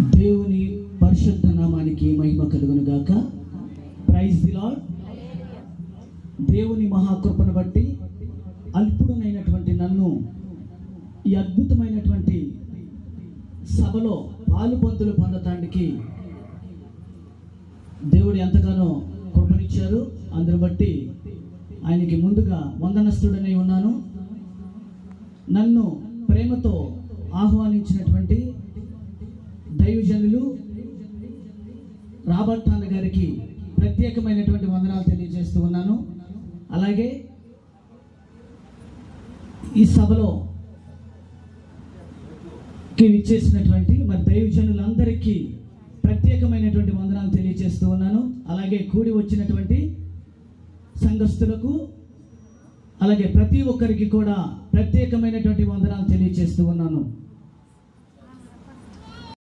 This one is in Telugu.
దేవుని పరిశుద్ధ నామానికి మహిమ కలుగును గాక. ప్రైజ్ ది లార్డ్ దేవుని మహాకృపను బట్టి అల్పుడునైనటువంటి నన్ను ఈ అద్భుతమైనటువంటి సభలో పాలు పంతులు పొందటానికి దేవుడు ఎంతగానో కృపనిచ్చారు. అందును బట్టి ఆయనకి ముందుగా వందనస్తుడనే ఉన్నాను. నన్ను ప్రేమతో ఆహ్వానించినటువంటి దైవజనులు రాబర్ట్ అన్న గారికి ప్రత్యేకమైనటువంటి వందనాలు తెలియజేస్తూ ఉన్నాను. అలాగే ఈ సభలో ఇచ్చేసినటువంటి మరి దైవజనులందరికీ ప్రత్యేకమైనటువంటి వందనాలు తెలియజేస్తూ ఉన్నాను. అలాగే కూడి వచ్చినటువంటి సంఘస్థులకు అలాగే ప్రతి ఒక్కరికి కూడా ప్రత్యేకమైనటువంటి వందనాలు